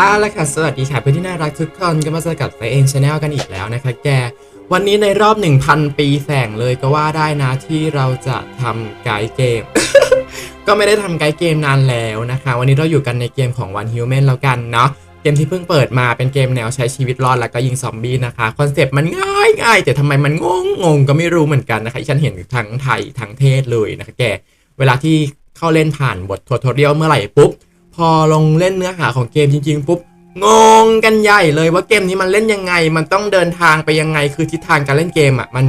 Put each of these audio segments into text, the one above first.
เอาละค่ะสวัสดีค่ะเพื่อนที่น่ารักทุกคนก็มาเจอกับไซเอ็นชาแนลกันอีกแล้วนะคะแก วันนี้ในรอบ 1,000 ปีแสงเลยก็ว่าได้นะที่เราจะทำไกด์เกม ก็ไม่ได้ทำไกด์เกมนานแล้วนะคะ วันนี้เราอยู่กันในเกมของ One Human แล้วกันเนาะเกมที่เพิ่งเปิดมาเป็นเกมแนวใช้ชีวิตรอดแล้วก็ยิงซอมบี้นะคะคอนเซปต์มันง่ายง่ายแต่ทำไมมันงงงงก็ไม่รู้เหมือนกันนะคะที่ฉันเห็นทั้งไทยทั้งเทศเลยนะคะแก เวลาที่เข้าเล่นผ่านบททัวทอเรียลเมื่อไหร่ปุ๊บ พอลงเล่นเนื้อหาของเกมจริง ๆ ปุ๊บงงกันใหญ่เลยว่าเกมนี้มันเล่นยังไง มันต้องเดินทางไปยังไง คือทิศทางการเล่นเกมอะมัน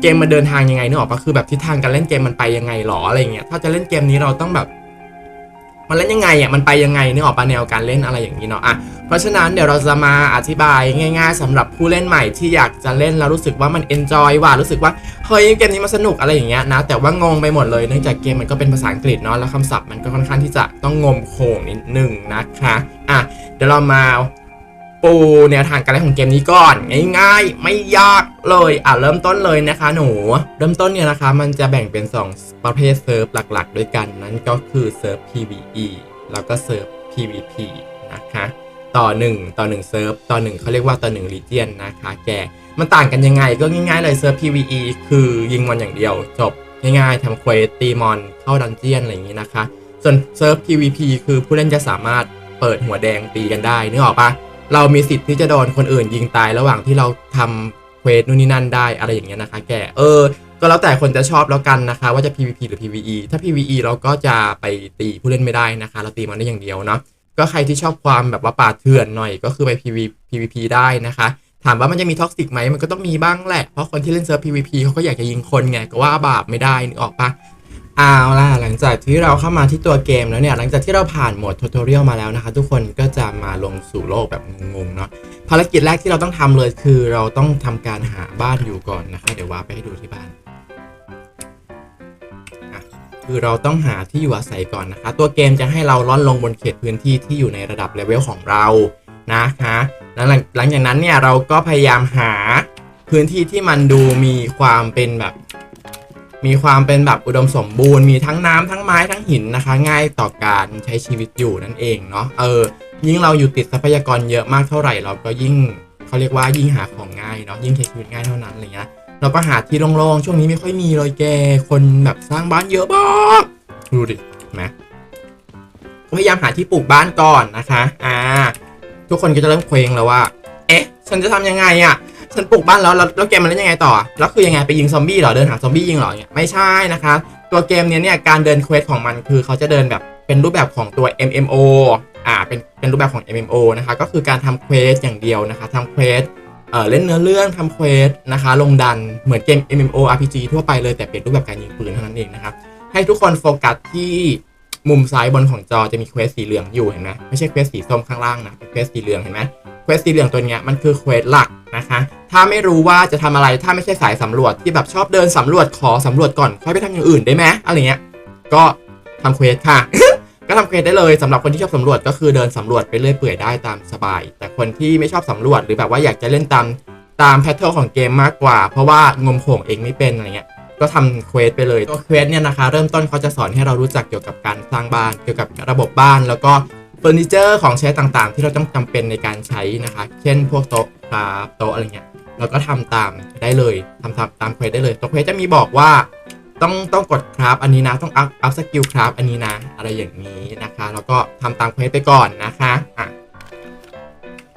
เกมมันเดินทางยังไงนึกออกปะคือแบบทิศทางการเล่นเกมมันไปยังไงหรออะไรเงี้ยถ้าจะเล่นเกมนี้เราต้องแบบ มันเล่นยังไงอะมันไปยังไงนึกออกปะแนวการเล่นอะไรอย่างนี้เนาะอะเพราะฉะนั้นเดี๋ยวเราจะมาอธิบายง่าย ๆสำหรับผู้เล่นใหม่ที่อยากจะเล่นแล้วรู้สึกว่ามันเอนจอยว่ารู้สึกว่าเฮ้ยเกมนี้มันสนุกอะไรอย่างเงี้ยนะแต่ว่างงไปหมดเลยเนื่องจากเกมมันก็เป็นภาษาอังกฤษเนาะแล้วคำศัพท์มันก็ค่อนข้างที่จะต้องงมโขงนิดนึงนะคะอะเดี๋ยวเรามา ปูแนวทางการเล่นของเกมนี้ก่อน ง่ายๆ ไม่ยากเลยอะเริ่มต้นเลยนะคะหนู เริ่มต้นเนี่ยนะคะมันจะแบ่งเป็น 2 ประเภทเซิร์ฟหลักๆ ด้วยกันนั่นก็คือเซิร์ฟ PVE แล้วก็เซิร์ฟ PVP นะคะต่อ 1 ต่อ 1 เซิร์ฟต่อ 1เขาเรียกว่าต่อ1 region นะคะแกมันต่างกันยังไงก็ง่ายๆเลยเซิร์ฟ PVE คือยิงมอนอย่างเดียว จบง่ายๆทำเควสตีมอนเข้าดันเจียนอะไรอย่างนี้นะคะ ส่วนเซิร์ฟ PVP คือผู้เล่นจะสามารถเปิดหัวแดงตีกันได้นึกออกปะ เรามีสิทธิ์ที่จะโดนคนอื่นยิงตายระหว่างที่เราทำเควสนู่นนี่นั่นได้อะไรอย่างเงี้ยนะคะ แกเออ ก็แล้วแต่คนจะชอบแล้วกันนะคะ ว่าจะ PVP หรือ PVE ถ้า PVE เราก็จะไปตีผู้เล่นไม่ได้นะคะ เราตีมันได้อย่างเดียวเนาะก็ใครที่ชอบความแบบว่าป่าเถื่อนหน่อยก็คือไป PV PVP ได้นะคะถามว่ามันจะมีท็อกซิกไหมมันก็ต้องมีบ้างแหละ เพราะคนที่เล่นเซิร์ฟ PVP เขาก็อยากจะยิงคนไง ก็ว่าบาปไม่ได้นึกออกปะ เอาล่ะหลังจากที่เราเข้ามาที่ตัวเกมแล้วเนี่ย หลังจากที่เราผ่านโหมดทูตอเรียลมาแล้วนะคะ ทุกคนก็จะมาลงสู่โลกแบบงงๆเนาะภารกิจแรกที่เราต้องทำเลยคือเราต้องทำการหาบ้านอยู่ก่อนนะคะ เดี๋ยวว่าไปให้ดูที่บ้านคือเราต้องหาที่อยู่อาศัยก่อนนะคะ ตัวเกมจะให้เราล่อนลงบนเขตพื้นที่ที่อยู่ในระดับเลเวลของเรานะคะแล้วหลังจากนั้นเนี่ยเราก็พยายามหาพื้นที่ที่มันดูมีความเป็นแบบ มีความเป็นแบบอุดมสมบูรณ์มีทั้งน้ำทั้งไม้ทั้งหินนะคะ ง่ายต่อการใช้ชีวิตอยู่นั่นเองเนาะเออ ยิ่งเราอยู่ติดทรัพยากรเยอะมากเท่าไหร่ เราก็ยิ่งเขาเรียกว่ายิ่งหาของง่ายเนาะยิ่งใช้ชีวิตง่ายเท่านั้นอะไรเงี้ยเราก็หาที่โล่งๆช่วงนี้ไม่ค่อยมีเลยแกคนแบบสร้างบ้านเยอะมากดูดินไหมพยายามหาที่ปลูกบ้านก่อนนะคะ อ่า ทุกคนก็จะเริ่มเคว้งแล้วว่า เอ๊ะ ฉันจะทำยังไงอะ่ะ ฉันปลูกบ้านแล้วแล้วเกมมันเล่นยังไงต่อแล้วคือยังไงไปยิงซอมบี้เหรอเดินหาซอมบี้ยิงเหรอเนี่ยไม่ใช่นะคะตัวเกมเนี้ยเนี่ยการเดินเควสของมันคือเขาจะเดินแบบเป็นรูปแบบของตัว MMO อ่าเป็นเป็นรูปแบบของ MMO นะคะก็คือการทำเควสอย่างเดียวนะคะทำเควสเอ่อเล่นเนื้อเรื่องทำเควสนะคะลงดันเหมือนเกม MMO RPG ทั่วไปเลยแต่เปลี่ยนรูปแบบการยิงปืนเท่านั้นเองนะครับให้ทุกคนโฟกัสที่มุมซ้ายบนของจอจะมีเควสสีเหลืองอยู่เห็นไหมไม่ใช่เควสสีส้มข้างล่างนะเป็นเควสสีเหลืองเห็นไหมเควสสีเหลืองตัวเนี้ยมันคือเควสหลัก นะคะ ถ้าไม่รู้ว่าจะทำอะไรถ้าไม่ใช่สายสำรวจที่แบบชอบเดินสำรวจขอสำรวจก่อนค่อยไปทำอย่างอื่นได้ไหมอะไรเงี้ยก็ทำเควสค่ะ ก็ทำเควสได้เลยสำหรับคนที่ชอบสำรวจก็คือเดินสำรวจไปเรื่อยเปื่อยได้ตามสบาย แต่คนที่ไม่ชอบสำรวจหรือแบบว่าอยากจะเล่นตามตามแพทเทิร์นของเกมมากกว่า เพราะว่างมโขงเองไม่เป็นอะไรเงี้ยก็ทำเควสไปเลยตัวเควสเนี่ยนะคะ เริ่มต้นเขาจะสอนให้เรารู้จักเกี่ยวกับการสร้างบ้าน เกี่ยวกับระบบบ้าน แล้วก็เฟอร์นิเจอร์ของใช้ต่างๆ ที่เราต้องจำเป็นในการใช้นะคะ เช่น พวกโต๊ะ ครับโต๊ะอะไรเงี้ยเราก็ทำตามได้เลยทำตามตามเควสได้เลยตัวเควสจะมีบอกว่าต้องต้องกดครับอันนี้นะ ต้องอัพอัพสกิลครับอันนี้นะ อะไรอย่างนี้นะคะ แล้วก็ทำตามเควสไปก่อนนะคะอะ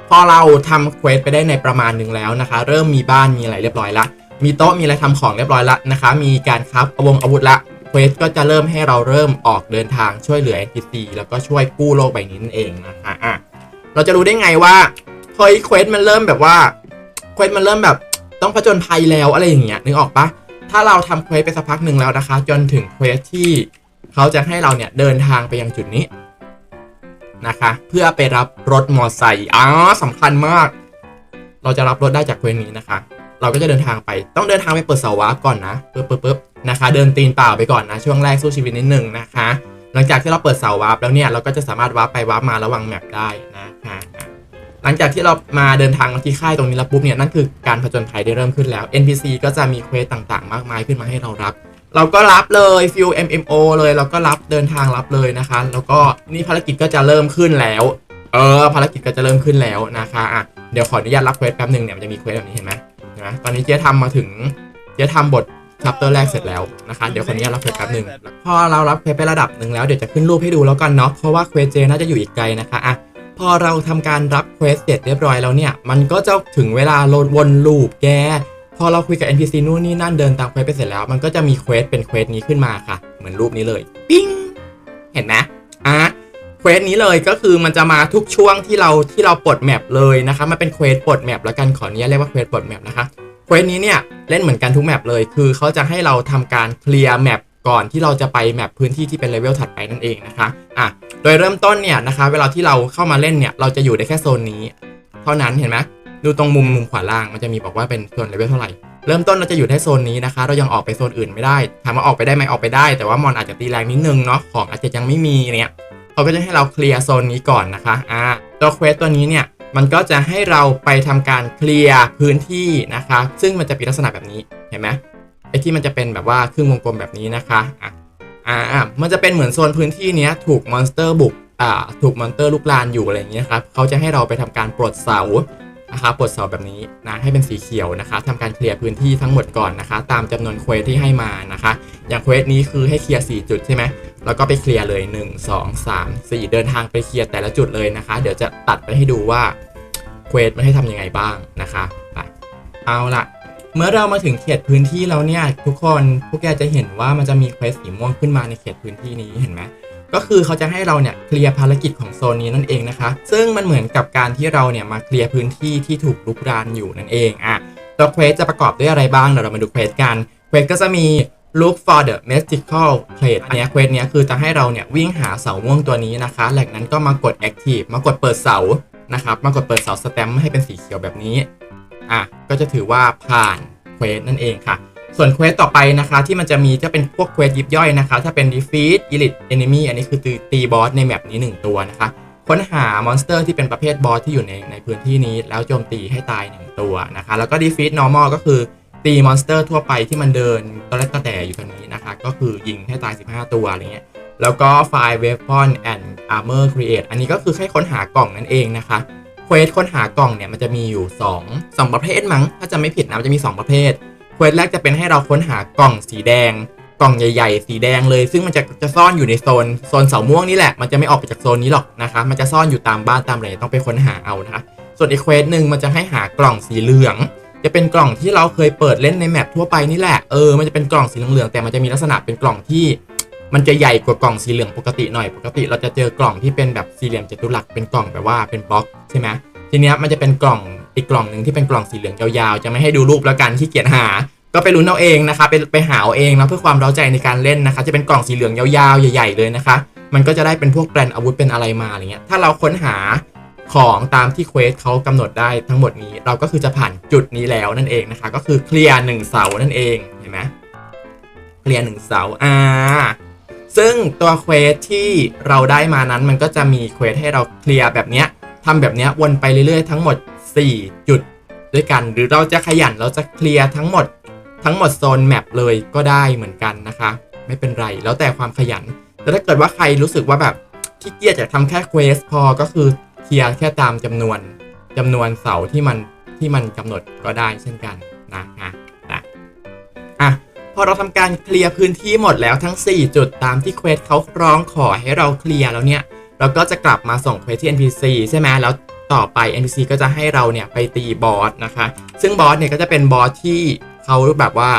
พอเราทำเควสไปได้ในประมาณหนึ่งแล้วนะคะ เริ่มมีบ้านมีอะไรเรียบร้อยละ มีโต๊ะมีอะไรทำของเรียบร้อยละนะคะ มีการครับอาวงอาวุธละเควสก็จะเริ่มให้เราเริ่มออกเดินทางช่วยเหลือ NPC แล้วก็ช่วยกู้โลกใบนี้นั่นเองนะคะอะเราจะรู้ได้ไงว่า เฮ้ยเควสมันเริ่มแบบว่าเควสมันเริ่มแบบต้องผจญภัยแล้วอะไรอย่างเงี้ยนึกออกปะถ้าเราทำเควสไปสักพักหนึ่งแล้วนะคะ จนถึงเควสที่เขาจะให้เราเนี่ยเดินทางไปยังจุดนี้นะคะ เพื่อไปรับรถมอไซค์อ๋อสำคัญมาก เราจะรับรถได้จากเควสนี้นะคะ เราก็จะเดินทางไปต้องเดินทางไปเปิดเสาวาร์ปก่อนนะปึ๊บปึ๊บปึ๊บนะคะ เดินตีนเปล่าไปก่อนนะ ช่วงแรกสู้ชีวิตนิดหนึ่งนะคะ หลังจากที่เราเปิดเสาวาร์ปแล้วเนี่ยเราก็จะสามารถวาร์ปไปวาร์ปมาระหว่างแมปได้นะคะ หลังจากที่เรามาเดินทางมาที่ค่ายตรงนี้แล้วปุ๊บเนี่ยนั่นคือการผจญภัยได้เริ่มขึ้นแล้ว NPC ก็จะมีเควสต่างๆ มากมายขึ้นมาให้เรารับ เราก็รับเลยฟิล MMO เลยเราก็รับเดินทางรับเลยนะคะ แล้วก็นี่ภารกิจก็จะเริ่มขึ้นแล้ว เออ ภารกิจก็จะเริ่มขึ้นแล้วนะคะอะเดี๋ยวขออนุญาตรับเควสแป๊บหนึ่งเนี่ยมันจะมีเควสแบบนี้เห็นไหมเห็นไหมตอนนี้เจ๊ทำมาถึงเจ๊ทำบทชัปเตอร์แรกเสร็จแล้วนะคะ เดี๋ยวขออนุญาตรับเควสแป๊บหนึ่งพอเรารับเควสไประดับหนึ่งแล้วเดี๋ยวจะขึ้นรูปให้ดูแล้วกันเนาะเพราะว่าเควสเจน่าจะอยู่อีกไกลนะคะอะ พอเราทำการรับเควสเสร็จเรียบร้อยแล้วเนี่ย มันก็จะถึงเวลาโลดวนลูปแก พอเราคุยกับ NPC นู่นนี่นั่นเดินตามเควสไปเสร็จแล้ว มันก็จะมีเควสเป็นเควสนี้ขึ้นมาค่ะ เหมือนรูปนี้เลย ปิ้ง เห็นไหมอะเควสนี้เลยก็คือมันจะมาทุกช่วงที่เราที่เราปลดแมปเลยนะคะ มันเป็นเควสปลดแมปแล้วกันขออนุญาตเรียกว่าเควสปลดแมปนะคะ เควสนี้เนี่ยเล่นเหมือนกันทุกแมปเลย คือเขาจะให้เราทำการเคลียร์แมปก่อนที่เราจะไปแมปพื้นที่ที่เป็นเลเวลถัดไปนั่นเองนะคะ อะ โดยเริ่มต้นเนี่ยนะคะ เวลาที่เราเข้ามาเล่นเนี่ย เราจะอยู่ได้แค่โซนนี้ เท่านั้นเห็นไหมดูตรงมุมมุมขวาล่างมันจะมีบอกว่าเป็นโซนเลเวลเท่าไหร่ เริ่มต้นเราจะอยู่ที่โซนนี้นะคะ เรายังออกไปโซนอื่นไม่ได้ถามว่าออกไปได้ไหมออกไปได้ แต่ว่ามอนอาจจะตีแรงนิดนึงเนาะ ของอาจจะยังไม่มีเนี่ยเขาก็จะให้เราเคลียร์โซนนี้ก่อนนะคะ อ่า ตัวเควสตัวนี้เนี่ย มันก็จะให้เราไปทำการเคลียร์พื้นที่นะคะ ซึ่งมันจะเป็นลักษณะแบบนี้ เห็นไหมไอ้ที่มันจะเป็นแบบว่าครึ่งวงกลมแบบนี้นะคะอะ อ่ามันจะเป็นเหมือนโซนพื้นที่เนี้ยถูกมอนสเตอร์บุกอ่าถูกมอนสเตอร์ลุกลานอยู่อะไรอย่างเงี้ยครับเขาจะให้เราไปทำการปลดเสานะคะปลดเสาแบบนี้นะให้เป็นสีเขียวนะคะทำการเคลียร์พื้นที่ทั้งหมดก่อนนะคะ ตามจำนวนเควสที่ให้มานะคะ อย่างเควสนี้คือให้เคลียร์4จุดใช่ไหมแล้วก็ไปเคลียร์เลย 1 2 3 4 เดินทางไปเคลียร์แต่ละจุดเลยนะคะ เดี๋ยวจะตัดไปให้ดูว่าเควสมันให้ทำยังไงบ้างนะคะไปเอาละ เมื่อเรามาถึงเขตพื้นที่แล้วเนี่ยทุกคนพวกแกจะเห็นว่ามันจะมีเควสสีม่วงขึ้นมาในเขตพื้นที่นี้เห็นไหมก็คือเขาจะให้เราเนี่ยเคลียร์ภารกิจของโซนนี้นั่นเองนะคะ ซึ่งมันเหมือนกับการที่เราเนี่ยมาเคลียร์พื้นที่ที่ถูกลุกรานอยู่นั่นเองอะตัวเควสจะประกอบด้วยอะไรบ้างเดี๋ยวเรามาดูเควสกันเควสก็จะมี look for the mystical plate อันเนี้ยเควสเนี้ยคือจะให้เราเนี่ยวิ่งหาเสาม่วงตัวนี้นะคะหลังนั้นก็มากด active มากดเปิดเสานะครับมากดเปิดเสาสแตมป์ให้เป็นสีเขียวแบบนี้ อะก็จะถือว่าผ่านเควสนั่นเองค่ะ ส่วนเควสต่อไปนะคะ ที่มันจะมีจะเป็นพวกเควสยิบย่อยนะคะ ถ้าเป็น defeat elite enemy อันนี้คือตีตีบอสในแมปนี้ 1 ตัวนะคะ ค้นหามอนสเตอร์ที่เป็นประเภทบอสที่อยู่ในในพื้นที่นี้ แล้วโจมตีให้ตาย 1 ตัวนะคะ แล้วก็ defeat normal ก็คือตีมอนสเตอร์ทั่วไปที่มันเดินตะเล็ดตะแต่อยู่ตรงนี้นะคะ ก็คือยิงให้ตาย 15 ตัวอะไรเงี้ยแล้วก็ file weapon and armor create อันนี้ก็คือให้ค้นหากล่องนั่นเองนะคะ ควสค้นหากล่องเนี่ยมันจะมีอยู่ 2 2 ประเภทมั้ง ถ้าจะไม่ผิดนะมันจะมี 2 ประเภทเควสแรกจะเป็นให้เราค้นหากล่องสีแดง กล่องใหญ่ๆ สีแดงเลย ซึ่งมันจะจะซ่อนอยู่ในโซนโซนเสาม่วงนี่แหละมันจะไม่ออกไปจากโซนนี้หรอกนะคะมันจะซ่อนอยู่ตามบ้านตามอะไรต้องไปค้นหาเอานะคะส่วนอีกเควสหนึ่งมันจะให้หากล่องสีเหลือง จะเป็นกล่องที่เราเคยเปิดเล่นในแมปทั่วไปนี่แหละเออมันจะเป็นกล่องสีเหลืองๆแต่มันจะมีลักษณะเป็นกล่องที่ มันจะใหญ่กว่ากล่องสีเหลืองปกติหน่อยปกติ เราจะเจอกล่องที่เป็นแบบสี่เหลี่ยมจัตุรัสเป็นกล่องแบบว่าเป็นบล็อกใช่ไหมทีเนี้ยมันจะเป็นกล่องอีกกล่องหนึ่งที่เป็นกล่องสีเหลืองยาวๆ จะไม่ให้ดูรูปแล้วกันที่เกียจหา ก็ไปลุ้นเอาเองนะคะไปไปหาเอาเองนะเพื่อความเร้าใจในการเล่นนะคะ จะเป็นกล่องสีเหลืองยาวๆใหญ่ ๆเลยนะคะ มันก็จะได้เป็นพวกแบรนอาวุธเป็นอะไรมาอะไรเงี้ยถ้าเราค้นหาของตามที่เควสเขากำหนดได้ทั้งหมดนี้เราก็คือจะผ่านจุดนี้แล้วนั่นเองนะคะ ก็คือเคลียร์หนึ่งเสานั่นเองเห็นไหมเคลียร์หนึ่งเสาอ่า ซึ่งตัวเควสที่เราได้มานั้นมันก็จะมีเควสให้เราเคลียร์แบบเนี้ยทำแบบเนี้ยวนไปเรื่อยๆทั้งหมด 4 จุดด้วยกัน หรือเราจะขยันเราจะเคลียร์ทั้งหมดทั้งหมดโซนแมปเลยก็ได้เหมือนกันนะคะ ไม่เป็นไรแล้วแต่ความขยัน แต่ถ้าเกิดว่าใครรู้สึกว่าแบบขี้เกียจจะทำแค่เควสพอก็คือเคลียร์แค่ตามจำนวนจำนวนเสาที่มันที่มันกำหนดก็ได้เช่นกันนะฮะ อเราทำการเคลียร์พื้นที่หมดแล้วทั้ง 4 จุดตามที่เควสเขาร้องขอให้เราเคลียร์แล้วเนี่ยเราก็จะกลับมาส่งเควสที่ NPC ใช่ไหมแล้วต่อไป NPC ก็จะให้เราเนี่ยไปตีบอสนะคะ ซึ่งบอสเนี่ยก็จะเป็นบอสที่เขาแบบว่า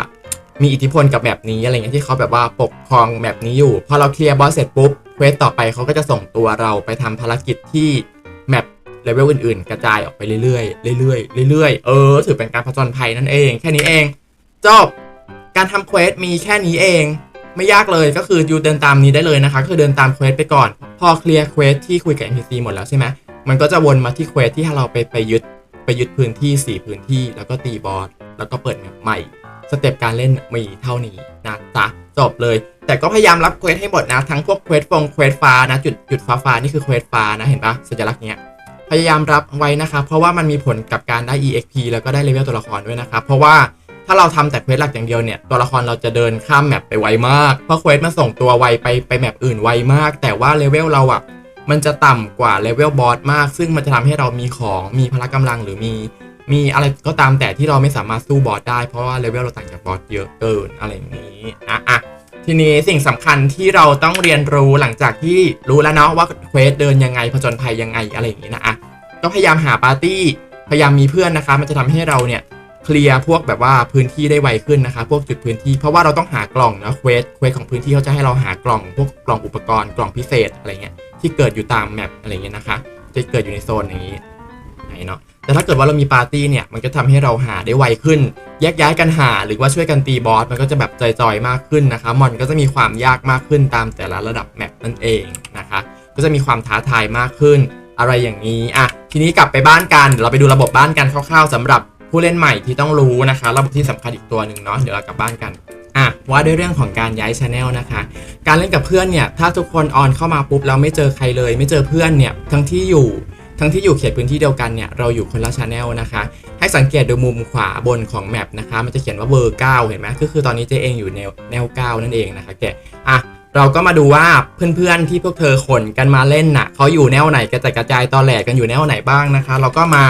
มีอิทธิพลกับแบบนี้อะไรเงี้ยที่เขาแบบว่าปกครองแบบนี้อยู่ พอเราเคลียร์บอสเสร็จปุ๊บเควสต่อไปเขาก็จะส่งตัวเราไปทำภารกิจที่แมปเลเวลอื่นๆ กระจายออกไปเรื่อยๆเรื่อยๆเรื่อยๆเออถือเป็นการผจญภัยนั่นเอง แค่นี้เองจบ การทำเควสมีแค่นี้เอง ไม่ยากเลยก็คือยูเดินตามนี้ได้เลยนะคะ คือเดินตามเควสไปก่อน พอเคลียร์เควสที่คุยกับ NPC หมดแล้วใช่ไหมมันก็จะวนมาที่เควสที่เราไปไปยึดไปยึดพื้นที่ 4 พื้นที่ แล้วก็ตีบอสแล้วก็เปิดแมปใหม่สเต็ปการเล่นมีเท่านี้นะจ๊ะจบเลย แต่ก็พยายามรับเควสให้หมดนะ ทั้งพวกเควสฟงเควสฟ้านะจุดจุดฟ้าฟ้านี่คือเควสฟ้านะเห็นปะสัญลักษณ์เนี้ยพยายามรับไว้นะคะเพราะว่ามันมีผลกับการได้ EXP แล้วก็ได้เลเวลตัวละครด้วยนะคะเพราะว่า ถ้าเราทำแต่เควสหลักอย่างเดียวเนี่ยตัวละครเราจะเดินข้ามแมปไปไวมาก เพราะเควสมาส่งตัวไวไปไปแมปอื่นไวมาก แต่ว่าเลเวลเราอะมันจะต่ำกว่าเลเวลบอสมาก ซึ่งมันจะทำให้เรามีของมีพละกำลังหรือมี มีอะไรก็ตามแต่ที่เราไม่สามารถสู้บอสได้เพราะว่าเลเวลเราต่างจากบอสเยอะเกินอะไรอย่างนี้อะอะทีนี้สิ่งสำคัญที่เราต้องเรียนรู้หลังจากที่รู้แล้วเนาะว่าเควสเดินยังไงผจญภัยยังไงอะไรอย่างนี้นะอะก็พยายามหาปาร์ตี้พยายามมีเพื่อนนะคะ มันจะทำให้เราเนี่ย เคลียร์พวกแบบว่าพื้นที่ได้ไวขึ้นนะคะพวกจุดพื้นที่เพราะว่าเราต้องหากล่องนะเควสเควสของพื้นที่เขาจะให้เราหากล่องพวกกล่องอุปกรณ์กล่องพิเศษอะไรเงี้ยที่เกิดอยู่ตามแมปอะไรเงี้ยนะคะ จะเกิดอยู่ในโซนอย่างนี้ไหนเนาะแต่ถ้าเกิดว่าเรามีปาร์ตี้เนี่ยมันก็ทำให้เราหาได้ไวขึ้น แยกย้ายกันหาหรือว่าช่วยกันตีบอสมันก็จะแบบจอยๆมากขึ้นนะคะมอนก็จะมีความยากมากขึ้นตามแต่ละระดับแมปนั่นเองนะคะ ก็จะมีความท้าทายมากขึ้น อะไรอย่างนี้อะทีนี้กลับไปบ้านกันเดี๋ยวเราไปดูระบบบ้านกันคร่าวๆสำหรับ ผู้เล่นใหม่ที่ต้องรู้นะคะ ระบบที่สำคัญอีกตัวหนึ่งเนาะเดี๋ยวเรากลับบ้านกันอะว่าด้วยเรื่องของการย้ายช anel นะคะ การเล่นกับเพื่อนเนี่ยถ้าทุกคนออนเข้ามาปุ๊บแล้วไม่เจอใครเลย ไม่เจอเพื่อนเนี่ยทั้งที่อยู่ทั้งที่อยู่เขตพื้นที่เดียวกันเนี่ยเราอยู่คนละช anel นะคะ ให้สังเกตดูมุมขวาบนของแมปนะคะ มันจะเขียนว่าเบอร์9เห็นไหมก็คือตอนนี้เจเองอยู่แนวแนว9นั่นเองนะคะแกอะเราก็มาดูว่าเพื่อนๆที่พวกเธอขนกันมาเล่นน่ะเขาอยู่แนวไหนกระจายกระจายตอแหลกันอยู่แนวไหนบ้างนะคะ เราก็มา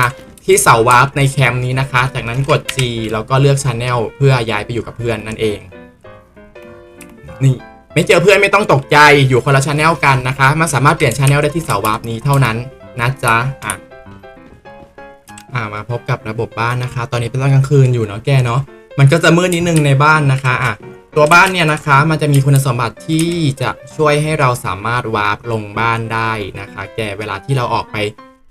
ที่เสาวาร์ปในแคมป์นี้นะคะ จากนั้นกด G แล้วก็เลือกช anel เพื่อย้ายไปอยู่กับเพื่อนนั่นเอง นี่ไม่เจอเพื่อนไม่ต้องตกใจอยู่คนละช anel กันนะคะ มันสามารถเปลี่ยนช anel ได้ที่เสาวาร์ปนี้เท่านั้นนะจ๊ะอะอ่ามาพบกับระบบบ้านนะคะ ตอนนี้เป็นตอนกลางคืนอยู่เนาะแกเนาะมันก็จะมืดนิดนึงในบ้านนะคะอะตัวบ้านเนี่ยนะคะมันจะมีคุณสมบัติที่จะช่วยให้เราสามารถวาร์ปลงบ้านได้นะคะ แกเวลาที่เราออกไป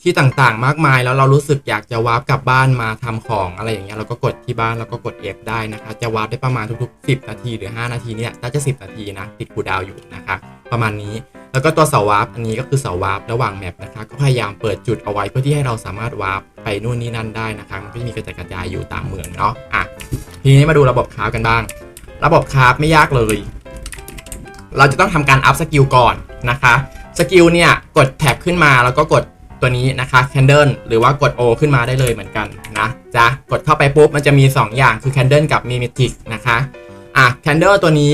ที่ต่างๆ มากมายแล้วเรารู้สึกอยากจะวาร์ปกลับบ้านมาทำของอะไรอย่างเงี้ยเราก็กดที่บ้านแล้วก็กด F ได้นะคะ จะวาร์ปได้ประมาณทุกๆ 10 นาทีหรือ 5 นาทีเนี่ยน่าจะ 10 นาทีนะติดคูดาวอยู่นะคะประมาณนี้ แล้วก็ตัวเสาวาร์ปอันนี้ก็คือเสาวาร์ประหว่างแมปนะคะก็พยายามเปิดจุดเอาไว้เพื่อที่ให้เราสามารถวาร์ปไปนู่นนี่นั่นได้นะคะมันก็จะมีกระจายกระจายอยู่ตามเมืองเนาะอะทีนี้มาดูระบบคราฟกันบ้าง ระบบคราฟไม่ยากเลย เราจะต้องทำการอัพสกิลก่อนนะคะสกิลเนี่ยกดแท็บขึ้นมาแล้วก็กด ตัวนี้นะคะ Candle หรือว่ากด O ขึ้นมาได้เลยเหมือนกันนะจ๊ะกดเข้าไปปุ๊บมันจะมี 2 อย่างคือ Candle กับ Mimetic นะคะอะ Candle ตัวนี้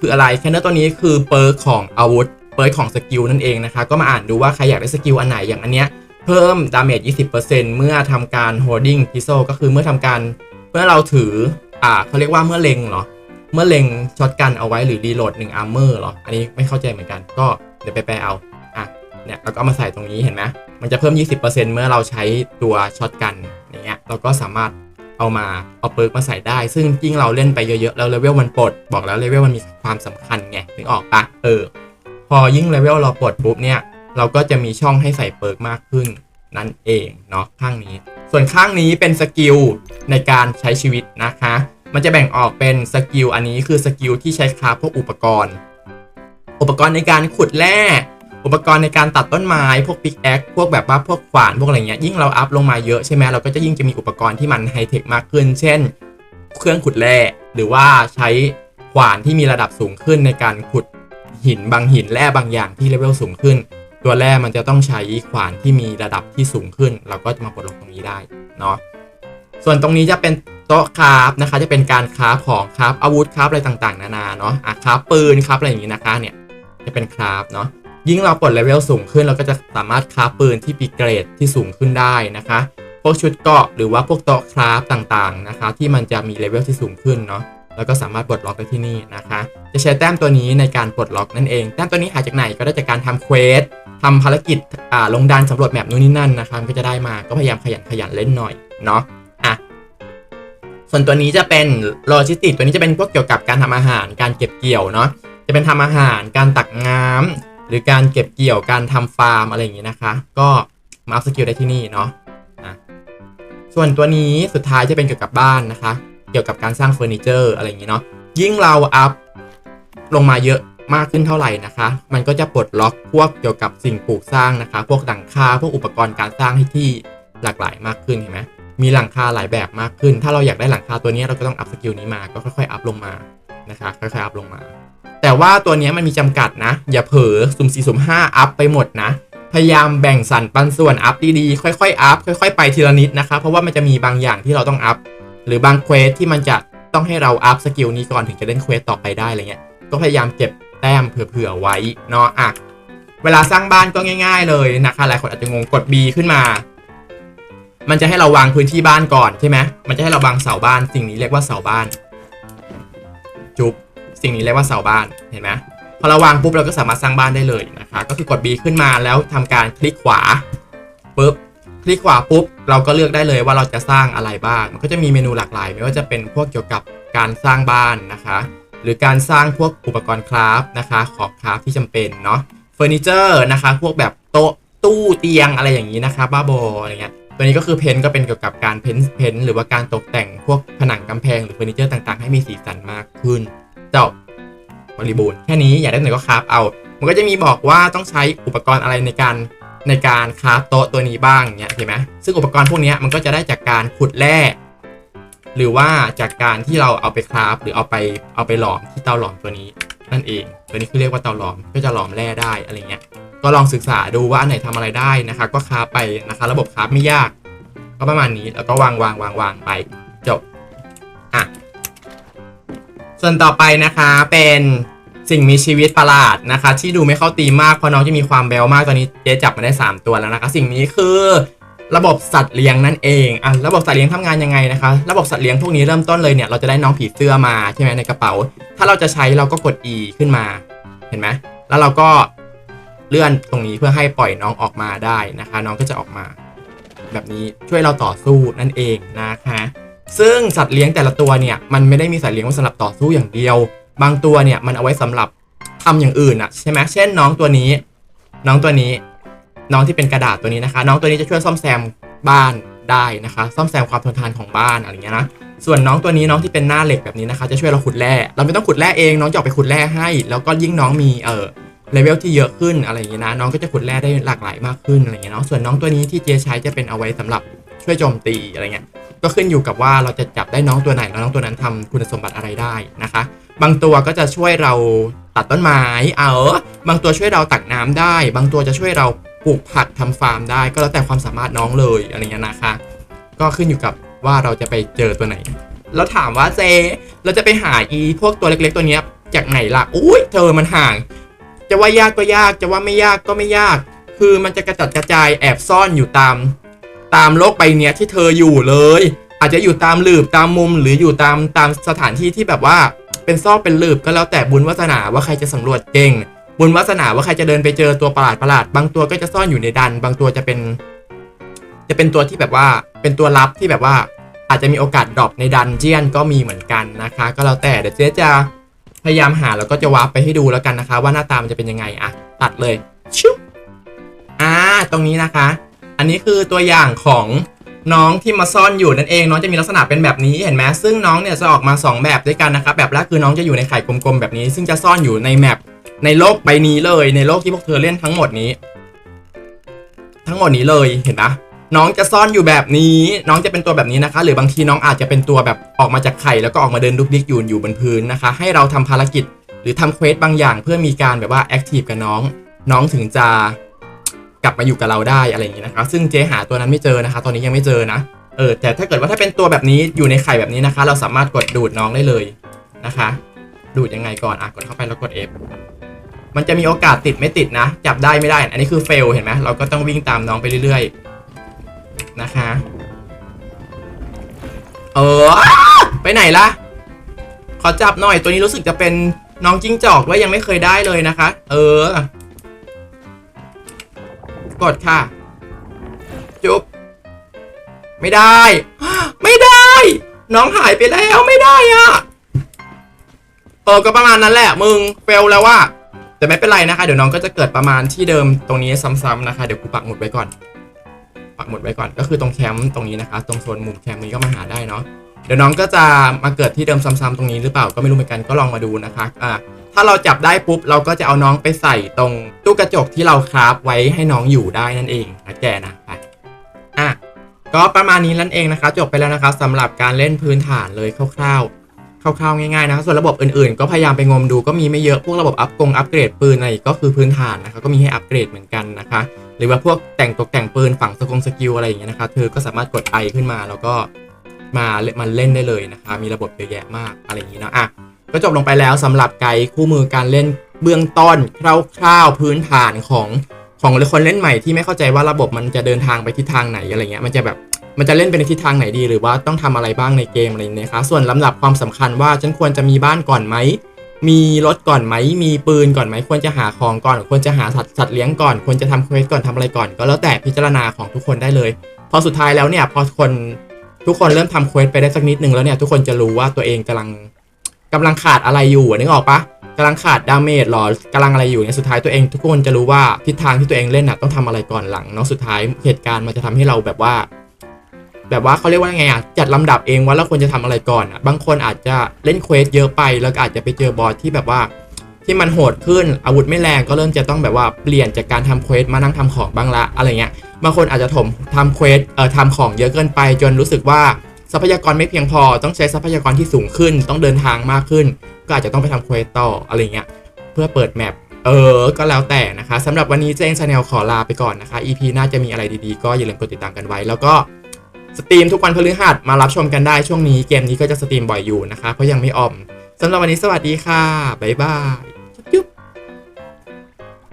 คืออะไร Candle ตัวนี้คือเปิร์ของอาวุธเปิร์ของสกิลนั่นเองนะคะ ก็มาอ่านดูว่าใครอยากได้สกิลอันไหนอย่างอันเนี้ยเพิ่มดาเมจ20%เมื่อทำการ holding p i s t o ก็คือเมื่อทำการเมื่อเราถืออ่าเขาเรียกว่าเมื่อเล็งเหรอเมื่อเล็งช็อตกันเอาไว้หรือรีโหลด1 armor เหรออันนี้ไม่เข้าใจเหมือนกันก็เดี๋ยวไปแปลเอา เนี่ยเราก็มาใส่ตรงนี้เห็นไหมมันจะเพิ่ม 20%เมื่อเราใช้ตัวช็อตกันอย่างเงี้ยเราก็สามารถเอามาเอาเปิร์กมาใส่ได้ ซึ่งยิ่งเราเล่นไปเยอะๆแล้วเลเวลมันปลดบอกแล้วเลเวลมันมีความสำคัญไงนึกออกปะเออ พอยิ่งเลเวลเราปลดปุ๊บเนี่ยเราก็จะมีช่องให้ใส่เปิร์กมากขึ้นนั่นเองเนาะข้างนี้ ส่วนข้างนี้เป็นสกิลในการใช้ชีวิตนะคะ มันจะแบ่งออกเป็นสกิลอันนี้คือสกิลที่ใช้คราฟพวกอุปกรณ์ อุปกรณ์ในการขุดแร่ อุปกรณ์ในการตัดต้นไม้ พวกปิกแอคพวกแบบว่าพวกขวานพวกอะไรเงี้ยยิ่งเราอัพลงมาเยอะใช่ไหมเราก็จะยิ่งจะมีอุปกรณ์ที่มันไฮเทคมากขึ้น เช่น เครื่องขุดแร่หรือว่าใช้ขวานที่มีระดับสูงขึ้นในการขุดหินบางหินแร่บางอย่างที่เลเวลสูงขึ้น ตัวแร่มันจะต้องใช้ขวานที่มีระดับที่สูงขึ้น เราก็จะมาปลดล็อกตรงนี้ได้เนาะส่วนตรงนี้จะเป็นโต๊ะคราฟนะคะ จะเป็นการคราฟของคราฟอาวุธคราฟอะไรต่างๆ นานาเนาะอะคราฟปืนคราฟอะไรอย่างนี้นะคะเนี่ยจะเป็นคราฟเนาะ ยิ่งเราปลดเลเวลสูงขึ้นเราก็จะสามารถคราฟปืนที่ปีเกรดที่สูงขึ้นได้นะคะ พวกชุดเกาะหรือว่าพวกโต๊ะคราฟต่างๆนะคะ ที่มันจะมีเลเวลที่สูงขึ้นเนาะแล้วก็สามารถปลดล็อกได้ที่นี่นะคะ จะใช้แต้มตัวนี้ในการปลดล็อกนั่นเอง แต้มตัวนี้หาจากไหนก็ได้จากการทำเควสทำภารกิจอ่าลงดันสำรวจแมปนู่นนี่นั่นนะคะก็จะได้มาก็พยายามขยันขยันเล่นหน่อยเนาะอะส่วนตัวนี้จะเป็นโลจิสติกตัวนี้จะเป็นพวกเกี่ยวกับการทำอาหาร การเก็บเกี่ยวเนาะจะเป็นทำอาหาร การตักน้ำ หรือการเก็บเกี่ยวการทำฟาร์มอะไรอย่างนี้นะคะ ก็มาอัพสกิลได้ที่นี่เนาะอะส่วนตัวนี้สุดท้ายจะเป็นเกี่ยวกับบ้านนะคะ เกี่ยวกับการสร้างเฟอร์นิเจอร์อะไรอย่างนี้เนาะยิ่งเราอัพลงมาเยอะมากขึ้นเท่าไหร่นะคะ มันก็จะปลดล็อกพวกเกี่ยวกับสิ่งปลูกสร้างนะคะ พวกหลังคาพวกอุปกรณ์การสร้างให้ที่หลากหลายมากขึ้นเห็นไหมมีหลังคาหลายแบบมากขึ้น ถ้าเราอยากได้หลังคาตัวนี้เราก็ต้องอัพสกิลนี้มา ก็ค่อยๆอัพลงมานะคะ ค่อยๆอัพลงมา แต่ว่าตัวนี้มันมีจำกัดนะ อย่าเผลอสุ่มสี่สุ่มห้าอัพไปหมดนะ พยายามแบ่งสรรปันส่วนอัพดีๆ ค่อยๆอัพค่อยๆ ไปทีละนิดนะคะ เพราะว่ามันจะมีบางอย่างที่เราต้องอัพหรือบางเควสที่มันจะต้องให้เราอัพสกิลนี้ก่อนถึงจะเล่นเควสต่อไปได้อะไรเงี้ยก็พยายามเก็บแต้มเผื่อๆไว้เนาะอะเวลาสร้างบ้านก็ง่าย ๆ เลยนะคะหลายคนอาจจะงงกด B ขึ้นมา มันจะให้เราวางพื้นที่บ้านก่อนใช่ไหมมันจะให้เราวางเสาบ้านสิ่งนี้เรียกว่าเสาบ้าน จุ๊บ สิ่งนี้เรียกว่าเสาบ้านเห็นไหมพอเราวางปุ๊บเราก็สามารถสร้างบ้านได้เลยนะคะ ก็คือกด B ขึ้นมาแล้วทำการคลิกขวาปุ๊บคลิกขวาปุ๊บเราก็เลือกได้เลยว่าเราจะสร้างอะไรบ้างมันก็จะมีเมนูหลากหลาย ไม่ว่าจะเป็นพวกเกี่ยวกับการสร้างบ้านนะคะ หรือการสร้างพวกอุปกรณ์คราฟนะคะ ของคราฟที่จำเป็นเนาะเฟอร์นิเจอร์นะคะ พวกแบบโต๊ะตู้เตียงอะไรอย่างนี้นะคะ บ้าบออะไรเงี้ยตัวนี้ก็คือเพนท์ก็เป็นเกี่ยวกับการเพ้นท์เพ้นท์หรือว่าการตกแต่งพวกผนังกำแพงหรือเฟอร์นิเจอร์ต่างๆ ให้มีสีสันมากขึ้น จบบริบูรณ์แค่นี้อยากได้ไหนก็คราฟเอา มันก็จะมีบอกว่าต้องใช้อุปกรณ์อะไรในการในการคราฟโต๊ะตัวนี้บ้างเนี่ยเห็นไหมซึ่งอุปกรณ์พวกนี้มันก็จะได้จากการขุดแร่หรือว่าจากการที่เราเอาไปคราฟหรือเอาไปเอาไปหลอมที่เตาหลอมตัวนี้นั่นเอง ตัวนี้คือเรียกว่าเตาหลอมก็จะหลอมแร่ได้อะไรเงี้ยก็ลองศึกษาดูว่าอันไหนทำอะไรได้นะคะก็คราฟไปนะคะ ระบบคราฟไม่ยาก ก็ประมาณนี้แล้วก็วางวางวางวางไปจบอะ ส่วนต่อไปนะคะเป็นสิ่งมีชีวิตประหลาดนะคะ ที่ดูไม่เข้าตีมากเพราะน้องจะมีความแบวมากตอนนี้เจ๊จับมาได้ 3 ตัวแล้วนะคะ สิ่งนี้คือระบบสัตว์เลี้ยงนั่นเองอะระบบสัตว์เลี้ยงทำงานยังไงนะคะ ระบบสัตว์เลี้ยงพวกนี้เริ่มต้นเลยเนี่ยเราจะได้น้องผีเสื้อมาใช่ไหมในกระเป๋า ถ้าเราจะใช้เราก็กด E ขึ้นมาเห็นไหมแล้วเราก็เลื่อนตรงนี้เพื่อให้ปล่อยน้องออกมาได้นะคะ น้องก็จะออกมา แบบนี้ช่วยเราต่อสู้นั่นเองนะคะ ซึ่งสัตว์เลี้ยงแต่ละตัวเนี่ยมันไม่ได้มีสัตว์เลี้ยงไว้สำหรับต่อสู้อย่างเดียว บางตัวเนี่ยมันเอาไว้สำหรับทำอย่างอื่นอะใช่ไหมเช่นน้องตัวนี้ น้องตัวนี้ น้องที่เป็นกระดาษตัวนี้นะคะ น้องตัวนี้จะช่วยซ่อมแซมบ้านได้นะคะ ซ่อมแซมความทนทานของบ้านอะไรอย่างเงี้ยนะส่วนน้องตัวนี้น้องที่เป็นหน้าเหล็กแบบนี้นะคะ จะช่วยเราขุดแร่เราไม่ต้องขุดแร่เองน้องจะออกไปขุดแร่ให้ แล้วก็ยิ่งน้องมีเออเลเวลที่เยอะขึ้นอะไรอย่างเงี้ยนะน้องก็จะขุดแร่ได้หลากหลายมากขึ้นอะไรอย่างเงี้ยเนาะส่วนน้องตัวนี้ที่เจใช้จะเป็นเอาไว้สำหรับช่วยโจมตีอะไรเงี้ย ก็ขึ้นอยู่กับว่าเราจะจับได้น้องตัวไหนแล้วน้องตัวนั้นทำคุณสมบัติอะไรได้นะคะ บางตัวก็จะช่วยเราตัดต้นไม้เออบางตัวช่วยเราตักน้ำได้ บางตัวจะช่วยเราปลูกผักทำฟาร์มได้ ก็แล้วแต่ความสามารถน้องเลยอะไรเงี้ยนะคะ ก็ขึ้นอยู่กับว่าเราจะไปเจอตัวไหน แล้วถามว่าเจ เราจะไปหาอีพวกตัวเล็กๆตัวเนี้ยจากไหนล่ะอุ้ยเธอมันห่าง จะว่ายากก็ยากจะว่าไม่ยากก็ไม่ยาก คือมันจะกระจัดกระจายแอบซ่อนอยู่ตาม ตามโลกใบเนี้ยที่เธออยู่เลย อาจจะอยู่ตามหลืบตามมุมหรืออยู่ตามตามสถานที่ที่แบบว่าเป็นซอกเป็นหลืบก็แล้วแต่บุญวาสนาว่าใครจะสำรวจเก่ง บุญวาสนาว่าใครจะเดินไปเจอตัวประหลาดประหลาดบางตัวก็จะซ่อนอยู่ในดัน บางตัวจะเป็น จะเป็นตัวที่แบบว่าเป็นตัวลับที่แบบว่า อาจจะมีโอกาสดรอปในดันเจียนก็มีเหมือนกันนะคะ ก็แล้วแต่เดี๋ยวเจ๊จะพยายามหาแล้วก็จะวาร์ปไปให้ดูแล้วกันนะคะ ว่าหน้าตามันจะเป็นยังไงอะตัดเลยชุบอ่าตรงนี้นะคะ อันนี้คือตัวอย่างของน้องที่มาซ่อนอยู่นั่นเองน้องจะมีลักษณะเป็นแบบนี้เห็นไหมซึ่งน้องเนี่ยจะออกมา 2 แบบด้วยกันนะครับแบบแรกคือน้องจะอยู่ในไข่กลมๆแบบนี้ ซึ่งจะซ่อนอยู่ในแมปในโลกใบนี้เลยในโลกที่พวกเธอเล่นทั้งหมดนี้ ทั้งหมดนี้เลยเห็นปะน้องจะซ่อนอยู่แบบนี้ น้องจะเป็นตัวแบบนี้นะคะ หรือบางทีน้องอาจจะเป็นตัวแบบออกมาจากไข่แล้วก็ออกมาเดินดุกดิกอยู่อยู่บนพื้นนะคะ ให้เราทำภารกิจ หรือทำเควสบางอย่างเพื่อมีการแบบว่าแอคทีฟกับน้อง น้องถึงจะ กลับมาอยู่กับเราได้อะไรอย่างนี้นะคะซึ่งเจ๊หาตัวนั้นไม่เจอนะคะ ตอนนี้ยังไม่เจอนะเออแต่ถ้าเกิดว่าถ้าเป็นตัวแบบนี้อยู่ในไข่แบบนี้นะคะ เราสามารถกดดูดน้องได้เลยนะคะ ดูดยังไงก่อนอะกดเข้าไปแล้วกด F มันจะมีโอกาสติดไม่ติดนะ จับได้ไม่ได้ อันนี้คือเฟลเห็นไหมเราก็ต้องวิ่งตามน้องไปเรื่อยๆนะคะ เออ ไปไหนล่ะ ขอจับหน่อยตัวนี้รู้สึกจะเป็นน้องจิ้งจอกว่ายังไม่เคยได้เลยนะคะ เออ กดค่ะ จุ๊บไม่ได้ ไม่ได้ น้องหายไปแล้วไม่ได้อะเออก็ประมาณนั้นแหละ มึงเฟลแล้วว่าแต่ไม่เป็นไรนะคะ เดี๋ยวน้องก็จะเกิดประมาณที่เดิมตรงนี้ซ้ำๆนะคะ เดี๋ยวกูปักหมุดไว้ก่อน ปักหมุดไว้ก่อนก็คือตรงแคมป์ตรงนี้นะคะ ตรงโซนมุมแคมป์นี้ก็มาหาได้เนาะ เดี๋ยวน้องก็จะมาเกิดที่เดิมซ้ำๆตรงนี้หรือเปล่าก็ไม่รู้เหมือนกันก็ลองมาดูนะคะอ่าถ้าเราจับได้ปุ๊บเราก็จะเอาน้องไปใส่ตรงตู้กระจกที่เราคราฟไว้ให้น้องอยู่ได้นั่นเองนะแกนะไปอะก็ประมาณนี้นั่นเองนะคะจบไปแล้วนะคะสำหรับการเล่นพื้นฐานเลยคร่าวๆคร่าวๆง่ายๆนะคะส่วนระบบอื่นๆ ก็พยายามไปงมดูก็มีไม่เยอะพวกระบบอัพกงอัปเกรดปืนอะไรก็คือพื้นฐานนะคะก็มีให้อัปเกรดเหมือนกันนะคะ หรือว่าพวกแต่งตกแต่งปืนฝั่งสกงสกิลอะไรอย่างเงี้ยนะคะเธอก็สามารถกดไอขึ้นมาแล้วก็ มาเล่นมันเล่นได้เลยนะคะมีระบบเยอะแยะมากอะไรอย่างงี้เนาะอะก็จบลงไปแล้วสำหรับไกด์คู่มือการเล่นเบื้องต้นคร่าวๆพื้นฐานของของคนเล่นใหม่ที่ไม่เข้าใจว่าระบบมันจะเดินทางไปทิศทางไหนอะไรเงี้ยมันจะแบบมันจะเล่นไปในทิศทางไหนดี หรือว่าต้องทำอะไรบ้างในเกมอะไรเงี้ยนะคะส่วนลำดับความสำคัญว่าฉันควรจะมีบ้านก่อนไหมมีรถก่อนไหมมีปืนก่อนไหมควรจะหาของก่อน ควรจะหาสัตว์สัตว์เลี้ยงก่อนควรจะทำเควสก่อนทำอะไรก่อน ก็แล้วแต่พิจารณาของทุกคนได้เลย พอสุดท้ายแล้วเนี่ยพอคน ทุกคนเริ่มทำเควสไปได้สักนิดนึงแล้วเนี่ยทุกคนจะรู้ว่าตัวเองกำลังกำลังขาดอะไรอยู่นึกออกปะกำลังขาดดาเมจหรอกำลังอะไรอยู่เนี่ยสุดท้ายตัวเองทุกคนจะรู้ว่าทิศทางที่ตัวเองเล่นน่ะต้องทำอะไรก่อนหลังเนาะสุดท้ายเหตุการณ์มันจะทำให้เราแบบว่า แบบว่าเขาเรียกว่าไงอะจัดลำดับเองว่าเราควรจะทำอะไรก่อนอะบางคนอาจจะเล่นเควสเยอะไป แล้วอาจจะไปเจอบอสที่แบบว่า ที่มันโหดขึ้นอาวุธไม่แรงก็เริ่มจะต้องแบบว่าเปลี่ยนจากการทำเควสมานั่งทำของบ้างละอะไรเงี้ย บางคนอาจจะถมทำเควสเอ่อทำของเยอะเกินไป จนรู้สึกว่าทรัพยากรไม่เพียงพอ ต้องใช้ทรัพยากรที่สูงขึ้น ต้องเดินทางมากขึ้น ก็อาจจะต้องไปทำเควสต่ออะไรเงี้ยเพื่อเปิดแมปเออ ก็แล้วแต่นะคะสำหรับวันนี้เจงชาแนลขอลาไปก่อนนะคะ EP น่าจะมีอะไรดีๆ ก็อย่าลืมกดติดตามกันไว้ แล้วก็สตรีมทุกวันพฤหัสมารับชมกันได้ช่วงนี้เกมนี้ก็จะสตรีมบ่อยอยู่นะคะ เพราะยังไม่ออมสำหรับวันนี้สวัสดีค่ะบ๊ายบาย